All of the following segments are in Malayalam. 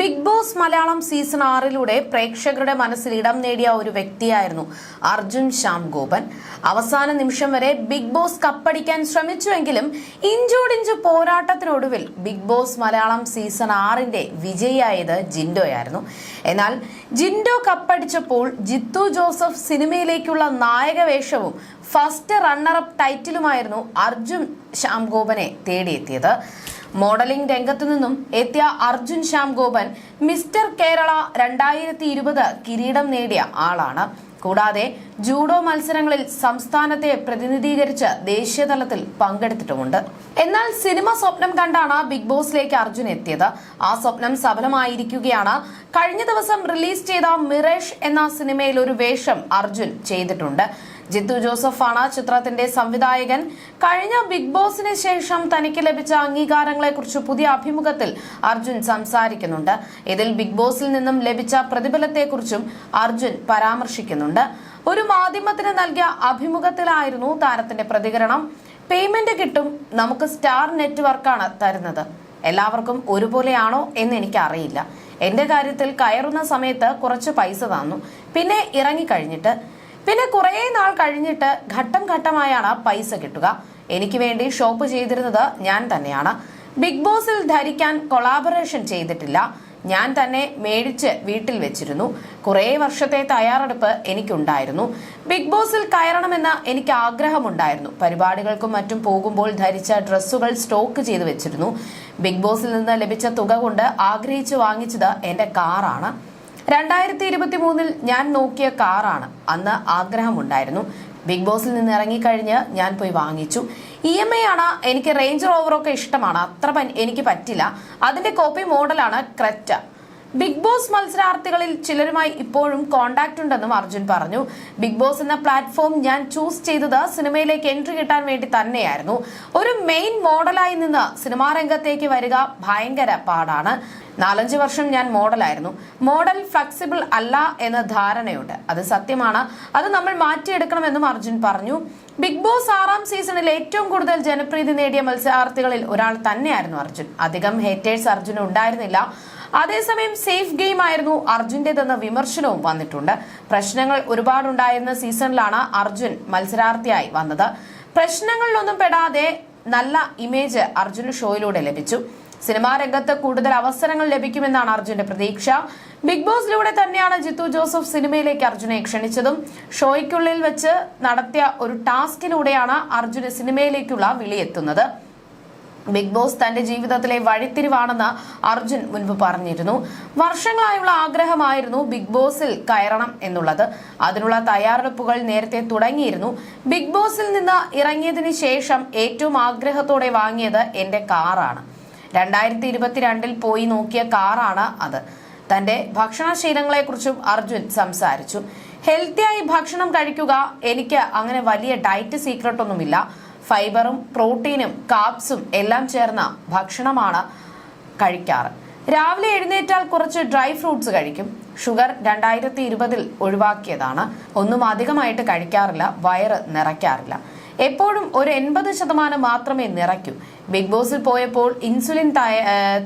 ബിഗ് ബോസ് മലയാളം സീസൺ ആറിലൂടെ പ്രേക്ഷകരുടെ മനസ്സിൽ ഇടം നേടിയ ഒരു വ്യക്തിയായിരുന്നു അർജുൻ ശ്യാം ഗോപൻ അവസാന നിമിഷം വരെ ബിഗ് ബോസ് കപ്പടിക്കാൻ ശ്രമിച്ചുവെങ്കിലും ഇഞ്ചോടിഞ്ച് പോരാട്ടത്തിനൊടുവിൽ ബിഗ് ബോസ് മലയാളം സീസൺ ആറിന്റെ വിജയിയായത് ജിൻഡോയായിരുന്നു. എന്നാൽ ജിൻഡോ കപ്പടിച്ചപ്പോൾ ജിത്തു ജോസഫ് സിനിമയിലേക്കുള്ള നായകവേഷവും ഫസ്റ്റ് റണ്ണറപ്പ് ടൈറ്റിലുമായിരുന്നു അർജുൻ ശ്യാം ഗോപനെ തേടിയെത്തിയത്. മോഡലിംഗ് രംഗത്തു നിന്നും എത്തിയ അർജുൻ ശ്യാം ഗോപൻ മിസ്റ്റർ കേരള രണ്ടായിരത്തി ഇരുപത് കിരീടം നേടിയ ആളാണ്. കൂടാതെ ജൂഡോ മത്സരങ്ങളിൽ സംസ്ഥാനത്തെ പ്രതിനിധീകരിച്ച് ദേശീയതലത്തിൽ പങ്കെടുത്തിട്ടുമുണ്ട്. എന്നാൽ സിനിമ സ്വപ്നം കണ്ടാണ് ബിഗ് ബോസിലേക്ക് അർജുൻ എത്തിയത്. ആ സ്വപ്നം സഫലമായിരിക്കുകയാണ്. കഴിഞ്ഞ ദിവസം റിലീസ് ചെയ്ത മിറേഷ് എന്ന സിനിമയിൽ ഒരു വേഷം അർജുൻ ചെയ്തിട്ടുണ്ട്. ജിത്തു ജോസഫാണ് ചിത്രത്തിന്റെ സംവിധായകൻ. കഴിഞ്ഞ ബിഗ് ബോസിന് ശേഷം തനിക്ക് ലഭിച്ച അംഗീകാരങ്ങളെക്കുറിച്ച് പുതിയ അഭിമുഖത്തിൽ അർജുൻ സംസാരിക്കുന്നുണ്ട്. ഇതിൽ ബിഗ് ബോസിൽ നിന്നും ലഭിച്ച പ്രതിഫലത്തെക്കുറിച്ചും അർജുൻ പരാമർശിക്കുന്നുണ്ട്. ഒരു മാധ്യമത്തിന് നൽകിയ അഭിമുഖത്തിലായിരുന്നു താരത്തിന്റെ പ്രതികരണം. പേയ്മെന്റ് കിട്ടും നമുക്ക് സ്റ്റാർ നെറ്റ്വർക്കാണ് തരുന്നത്. എല്ലാവർക്കും ഒരുപോലെയാണോ എന്ന് എനിക്ക് അറിയില്ല എന്റെ കാര്യത്തിൽ കയറുന്ന സമയത്ത് കുറച്ച് പൈസ തന്നു. പിന്നെ ഇറങ്ങിക്കഴിഞ്ഞിട്ട് പിന്നെ കുറേ നാൾ കഴിഞ്ഞിട്ട് ഘട്ടം ഘട്ടമായാണ് പൈസ കിട്ടുക. എനിക്ക് വേണ്ടി ഷോപ്പ് ചെയ്തിരുന്നത് ഞാൻ തന്നെയാണ്. ബിഗ് ബോസിൽ ധരിക്കാൻ കൊളാബറേഷൻ ചെയ്തിട്ടില്ല. ഞാൻ തന്നെ മേടിച്ച് വീട്ടിൽ വെച്ചിരുന്നു. കുറേ വർഷത്തെ തയ്യാറെടുപ്പ് എനിക്കുണ്ടായിരുന്നു. ബിഗ് ബോസിൽ കയറണമെന്ന് എനിക്ക് ആഗ്രഹമുണ്ടായിരുന്നു. പരിപാടികൾക്കും മറ്റും പോകുമ്പോൾ ധരിച്ച ഡ്രസ്സുകൾ സ്റ്റോക്ക് ചെയ്തു വെച്ചിരുന്നു. ബിഗ് ബോസിൽ നിന്ന് ലഭിച്ച തുക കൊണ്ട് ആഗ്രഹിച്ചു വാങ്ങിച്ചത് എന്റെ കാറാണ്. രണ്ടായിരത്തി ഇരുപത്തി മൂന്നിൽ ഞാൻ നോക്കിയ കാറാണ്. അന്ന് ആഗ്രഹമുണ്ടായിരുന്നു. ബിഗ് ബോസിൽ നിന്ന് ഇറങ്ങിക്കഴിഞ്ഞ് ഞാൻ പോയി വാങ്ങിച്ചു. ഇ എം ഐ ആണ് എനിക്ക് റേഞ്ച് റോവറൊക്കെ ഇഷ്ടമാണ്. അത്ര എനിക്ക് പറ്റില്ല. അതിന്റെ കോപ്പി മോഡലാണ് ക്രെറ്റ. ബിഗ് ബോസ് മത്സരാർത്ഥികളിൽ ചിലരുമായി ഇപ്പോഴും കോണ്ടാക്ട് ഉണ്ടെന്നും അർജുൻ പറഞ്ഞു. ബിഗ് ബോസ് എന്ന പ്ലാറ്റ്ഫോം ഞാൻ ചൂസ് ചെയ്തത് സിനിമയിലേക്ക് എൻട്രി കിട്ടാൻ വേണ്ടി തന്നെയായിരുന്നു. ഒരു മെയിൻ മോഡലായി നിന്ന് സിനിമാ രംഗത്തേക്ക് വരിക ഭയങ്കര പാടാണ്. നാലഞ്ച് വർഷം ഞാൻ മോഡലായിരുന്നു മോഡൽ ഫ്ലെക്സിബിൾ അല്ല എന്ന ധാരണയുണ്ട്. അത് സത്യമാണ്. അത് നമ്മൾ മാറ്റിയെടുക്കണമെന്നും അർജുൻ പറഞ്ഞു. ബിഗ് ബോസ് ആറാം സീസണിൽ ഏറ്റവും കൂടുതൽ ജനപ്രീതി നേടിയ മത്സരാർത്ഥികളിൽ ഒരാൾ തന്നെയായിരുന്നു അർജുൻ. അധികം ഹേറ്റേഴ്സ് അർജുൻ ഉണ്ടായിരുന്നില്ല. അതേസമയം സേഫ് ഗെയിം ആയിരുന്നു അർജുന്റേതെന്ന വിമർശനവും വന്നിട്ടുണ്ട്. പ്രശ്നങ്ങൾ ഒരുപാടുണ്ടായിരുന്ന സീസണിലാണ് അർജുൻ മത്സരാർത്ഥിയായി വന്നത്. പ്രശ്നങ്ങളിലൊന്നും പെടാതെ നല്ല ഇമേജ് അർജുന് ഷോയിലൂടെ ലഭിച്ചു. സിനിമാ രംഗത്ത് കൂടുതൽ അവസരങ്ങൾ ലഭിക്കുമെന്നാണ് അർജുന്റെ പ്രതീക്ഷ. ബിഗ് ബോസിലൂടെ തന്നെയാണ് ജിത്തു ജോസഫ് സിനിമയിലേക്ക് അർജുനെ ക്ഷണിച്ചതും. ഷോയ്ക്കുള്ളിൽ വെച്ച് നടത്തിയ ഒരു ടാസ്കിലൂടെയാണ് അർജുന് സിനിമയിലേക്കുള്ള വിളിയെത്തുന്നത്. ബിഗ് ബോസ് തന്റെ ജീവിതത്തിലെ വഴിത്തിരിവാണെന്ന് അർജുൻ മുൻപ് പറഞ്ഞിരുന്നു. വർഷങ്ങളായുള്ള ആഗ്രഹമായിരുന്നു ബിഗ് ബോസിൽ കയറണം എന്നുള്ളത്. അതിനുള്ള തയ്യാറെടുപ്പുകൾ നേരത്തെ തുടങ്ങിയിരുന്നു. ബിഗ് ബോസിൽ നിന്ന് ഇറങ്ങിയതിന് ശേഷം ഏറ്റവും ആഗ്രഹത്തോടെ വാങ്ങിയത് എന്റെ കാറാണ്. രണ്ടായിരത്തി ഇരുപത്തിരണ്ടിൽ പോയി നോക്കിയ കാറാണ് അത്. തന്റെ ഭക്ഷണശീലങ്ങളെക്കുറിച്ചും അർജുൻ സംസാരിച്ചു. ഹെൽത്തിയായി ഭക്ഷണം കഴിക്കുക എനിക്ക് അങ്ങനെ വലിയ ഡയറ്റ് സീക്രട്ട് ഒന്നുമില്ല ഫൈബറും പ്രോട്ടീനും കാപ്സും എല്ലാം ചേർന്ന ഭക്ഷണമാണ് കഴിക്കാറ്. രാവിലെ എഴുന്നേറ്റാൽ കുറച്ച് ഡ്രൈ ഫ്രൂട്ട്സ് കഴിക്കും. ഷുഗർ രണ്ടായിരത്തി ഇരുപതിൽ ഒഴിവാക്കിയതാണ്. ഒന്നും അധികമായിട്ട് കഴിക്കാറില്ല വയറ് നിറയ്ക്കാറില്ല. എപ്പോഴും ഒരു എൺപത് ശതമാനം മാത്രമേ നിറയ്ക്കൂ. ബിഗ് ബോസിൽ പോയപ്പോൾ ഇൻസുലിൻ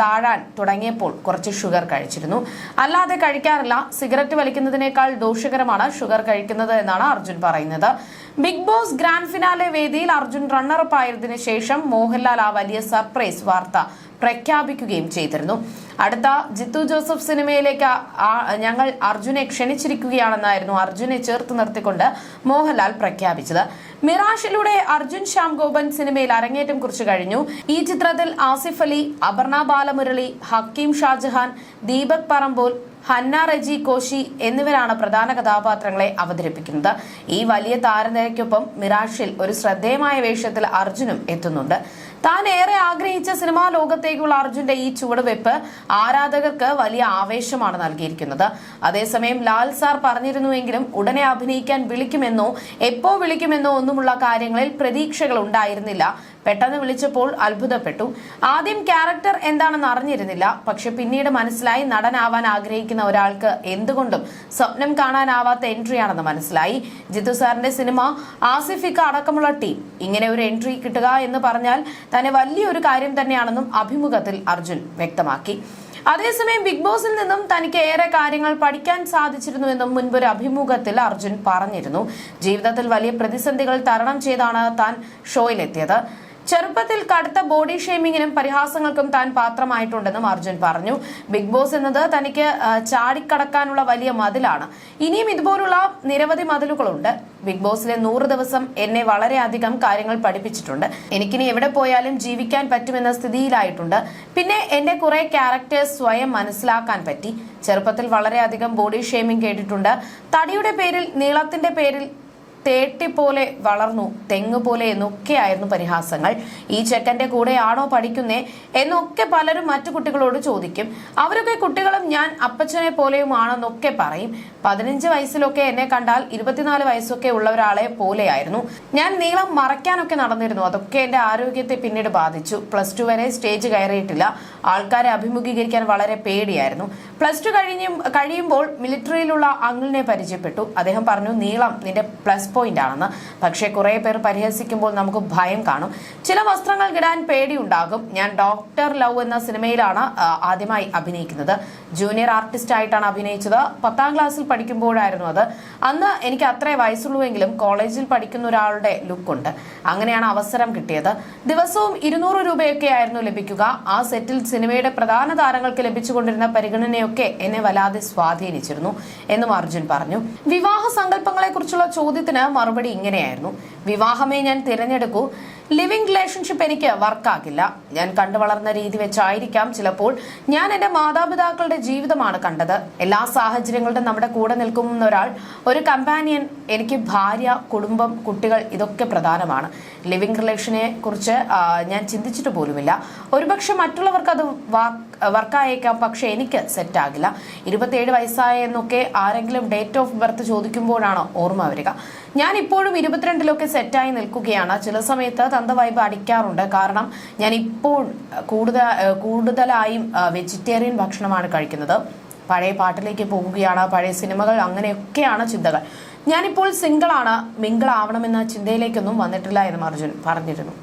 താഴാൻ തുടങ്ങിയപ്പോൾ കുറച്ച് ഷുഗർ കഴിച്ചിരുന്നു. അല്ലാതെ കഴിക്കാറില്ല. സിഗരറ്റ് വലിക്കുന്നതിനേക്കാൾ ദോഷകരമാണ് ഷുഗർ കഴിക്കുന്നത് എന്നാണ് അർജുൻ പറയുന്നത്. ബിഗ് ബോസ് ഗ്രാൻഡ് ഫിനാലെ വേദിയിൽ അർജുൻ റണ്ണറപ്പ് ആയതിനു ശേഷം മോഹൻലാൽ ആ വലിയ സർപ്രൈസ് വാർത്ത പ്രഖ്യാപിക്കുകയും ചെയ്തിരുന്നു. അടുത്ത ജിത്തു ജോസഫ് സിനിമയിലേക്ക് ഞങ്ങൾ അർജുനെ ക്ഷണിച്ചിരിക്കുകയാണെന്നായിരുന്നു അർജുനെ ചേർത്ത് നിർത്തിക്കൊണ്ട് മോഹൻലാൽ പ്രഖ്യാപിച്ചത്. മിറാഷിലൂടെ അർജുൻ ശ്യാം ഗോപൻ സിനിമയിൽ അരങ്ങേറ്റം കുറിച്ചു കഴിഞ്ഞു. ഈ ചിത്രത്തിൽ ആസിഫ് അലി അപർണ ബാലമുരളി ഹക്കീം ഷാജഹാൻ ദീപക് പറമ്പോൽ ഹന്ന റെജി കോശി എന്നിവരാണ് പ്രധാന കഥാപാത്രങ്ങളെ അവതരിപ്പിക്കുന്നത്. ഈ വലിയ താരനിരയ്ക്കൊപ്പം മിറാഷിൽ ഒരു ശ്രദ്ധേയമായ വേഷത്തിൽ അർജുനും എത്തുന്നുണ്ട്. താൻ ഏറെ ആഗ്രഹിച്ച സിനിമാ ലോകത്തേക്കുള്ള അർജുന്റെ ഈ ചുവടുവെപ്പ് ആരാധകർക്ക് വലിയ ആവേശമാണ് നൽകിയിരിക്കുന്നത്. അതേസമയം ലാൽ സാർ പറഞ്ഞിരുന്നുവെങ്കിലും ഉടനെ അഭിനയിക്കാൻ വിളിക്കുമെന്നോ എപ്പോ വിളിക്കുമെന്നോ ഒന്നുമുള്ള കാര്യങ്ങളിൽ പ്രതീക്ഷകൾ ഉണ്ടായിരുന്നില്ല. പെട്ടെന്ന് വിളിച്ചപ്പോൾ അത്ഭുതപ്പെട്ടു. ആദ്യം ക്യാരക്ടർ എന്താണെന്ന് അറിഞ്ഞിരുന്നില്ല. പക്ഷെ പിന്നീട് മനസ്സിലായി നടനാവാൻ ആഗ്രഹിക്കുന്ന ഒരാൾക്ക് എന്തുകൊണ്ടും സ്വപ്നം കാണാനാവാത്ത എൻട്രിയാണെന്ന് മനസ്സിലായി. ജിത്തു സാറിന്റെ സിനിമ ആസിഫിക്ക അടക്കമുള്ള ടീം. ഇങ്ങനെ ഒരു എൻട്രി കിട്ടുക എന്ന് പറഞ്ഞാൽ തന്നെ വലിയൊരു കാര്യം തന്നെയാണെന്നും അഭിമുഖത്തിൽ അർജുൻ വ്യക്തമാക്കി. അതേസമയം ബിഗ് ബോസിൽ നിന്നും തനിക്ക് ഏറെ കാര്യങ്ങൾ പഠിക്കാൻ സാധിച്ചിരുന്നു എന്നും മുൻപൊരു അഭിമുഖത്തിൽ അർജുൻ പറഞ്ഞിരുന്നു. ജീവിതത്തിൽ വലിയ പ്രതിസന്ധികൾ തരണം ചെയ്താണ് താൻ ഷോയിലെത്തിയത്. ചെറുപ്പത്തിൽ കടുത്ത ബോഡി ഷെയ്മിങ്ങിനും പരിഹാസങ്ങൾക്കും താൻ പാത്രമായിട്ടുണ്ടെന്നും അർജുൻ പറഞ്ഞു. ബിഗ് ബോസ് എന്നത് തനിക്ക് ചാടിക്കടക്കാനുള്ള വലിയ മതിലാണ്. ഇനിയും ഇതുപോലുള്ള നിരവധി മതിലുകളുണ്ട്. ബിഗ് ബോസിലെ നൂറ് ദിവസം എന്നെ വളരെയധികം കാര്യങ്ങൾ പഠിപ്പിച്ചിട്ടുണ്ട്. എനിക്കിനി എവിടെ പോയാലും ജീവിക്കാൻ പറ്റുമെന്ന സ്ഥിതിയിലായിട്ടുണ്ട്. പിന്നെ എന്റെ കുറെ ക്യാരക്ടേഴ്സ് സ്വയം മനസ്സിലാക്കാൻ പറ്റി. ചെറുപ്പത്തിൽ വളരെയധികം ബോഡി ഷെയ്മിങ് കേട്ടിട്ടുണ്ട്. തടിയുടെ പേരിൽ നീളത്തിന്റെ പേരിൽ തേട്ടി പോലെ വളർന്നു തെങ്ങ് പോലെ എന്നൊക്കെയായിരുന്നു പരിഹാസങ്ങൾ. ഈ ചെക്കന്റെ കൂടെയാണോ പഠിക്കുന്നേ എന്നൊക്കെ പലരും മറ്റു കുട്ടികളോട് ചോദിക്കും. അവരൊക്കെ കുട്ടികളും ഞാൻ അപ്പച്ചനെ പോലെയുമാണെന്നൊക്കെ പറയും. പതിനഞ്ച് വയസ്സിലൊക്കെ എന്നെ കണ്ടാൽ ഇരുപത്തിനാല് വയസ്സൊക്കെ ഉള്ള ഒരാളെ പോലെയായിരുന്നു. ഞാൻ നീളം മറയ്ക്കാനൊക്കെ നടന്നിരുന്നു. അതൊക്കെ എന്റെ ആരോഗ്യത്തെ പിന്നീട് ബാധിച്ചു. പ്ലസ് ടു വരെ സ്റ്റേജ് കയറിയിട്ടില്ല. ആൾക്കാരെ അഭിമുഖീകരിക്കാൻ വളരെ പേടിയായിരുന്നു. പ്ലസ് ടു കഴിഞ്ഞും കഴിയുമ്പോൾ മിലിറ്ററിയിലുള്ള അങ്കിളിനെ പരിചയപ്പെട്ടു. അദ്ദേഹം പറഞ്ഞു നീളം നിന്റെ പ്ലസ് പോയിന്റ് ആണെന്ന് പക്ഷേ കുറെ പേർ പരിഹസിക്കുമ്പോൾ നമുക്ക് ഭയം കാണും. ചില വസ്ത്രങ്ങൾ ഇടാൻ പേടിയുണ്ടാകും. ഞാൻ ഡോക്ടർ ലവ് എന്ന സിനിമയിലാണ് ആദ്യമായി അഭിനയിക്കുന്നത്. ജൂനിയർ ആർട്ടിസ്റ്റ് ആയിട്ടാണ് അഭിനയിച്ചത്. പത്താം ക്ലാസ്സിൽ പഠിക്കുമ്പോഴായിരുന്നു അത്. അന്ന് എനിക്ക് അത്രേ വയസ്സുള്ളൂവെങ്കിലും കോളേജിൽ പഠിക്കുന്ന ഒരാളുടെ ലുക്കുണ്ട് അങ്ങനെയാണ് അവസരം കിട്ടിയത്. ദിവസവും ഇരുന്നൂറ് രൂപയൊക്കെ ആയിരുന്നു ലഭിക്കുക. ആ സെറ്റിൽ സിനിമയുടെ പ്രധാന താരങ്ങൾക്ക് ലഭിച്ചുകൊണ്ടിരുന്ന പരിഗണനയൊക്കെ എന്നെ വല്ലാതെ സ്വാധീനിച്ചിരുന്നു എന്നും അർജുൻ പറഞ്ഞു. വിവാഹ സങ്കല്പങ്ങളെ കുറിച്ചുള്ള ചോദ്യത്തിന് മറുപടി ഇങ്ങനെയായിരുന്നു. വിവാഹമേ ഞാൻ തിരഞ്ഞെടുക്കൂ. ലിവിംഗ് റിലേഷൻഷിപ്പ് എനിക്ക് വർക്കാകില്ല. ഞാൻ കണ്ടു വളർന്ന രീതി വെച്ചായിരിക്കാം ചിലപ്പോൾ ഞാൻ എന്റെ മാതാപിതാക്കളുടെ ജീവിതമാണ് കണ്ടത്. എല്ലാ സാഹചര്യങ്ങളിലും നമ്മുടെ കൂടെ നിൽക്കുന്ന ഒരാൾ ഒരു കമ്പാനിയൻ എനിക്ക് ഭാര്യ കുടുംബം കുട്ടികൾ ഇതൊക്കെ പ്രധാനമാണ്. ലിവിംഗ് റിലേഷനെ കുറിച്ച് ഞാൻ ചിന്തിച്ചിട്ട് പോലുമില്ല. ഒരുപക്ഷെ മറ്റുള്ളവർക്ക് അത് വർക്കായേക്കാം പക്ഷേ എനിക്ക് സെറ്റ് ആകില്ല ഇരുപത്തിയേഴ് വയസ്സായെന്നൊക്കെ ആരെങ്കിലും ഡേറ്റ് ഓഫ് ബർത്ത് ചോദിക്കുമ്പോഴാണ് ഓർമ്മ വരിക. ഞാൻ ഇപ്പോഴും ഇരുപത്തിരണ്ടിലൊക്കെ സെറ്റായി നിൽക്കുകയാണ്. ചില സമയത്ത് തന്ത വൈബ് അടിക്കാറുണ്ട്. കാരണം ഞാൻ ഇപ്പോൾ കൂടുതൽ കൂടുതലായും വെജിറ്റേറിയൻ ഭക്ഷണമാണ് കഴിക്കുന്നത്. പഴയ പാട്ടിലേക്ക് പോവുകയാണ് പഴയ സിനിമകൾ അങ്ങനെയൊക്കെയാണ് ചിന്തകൾ. ഞാനിപ്പോൾ സിംഗിളാണ്. മിംഗിൾ ആവണമെന്ന ചിന്തയിലേക്കൊന്നും വന്നിട്ടില്ല എന്നും അർജുൻ പറഞ്ഞിരുന്നു.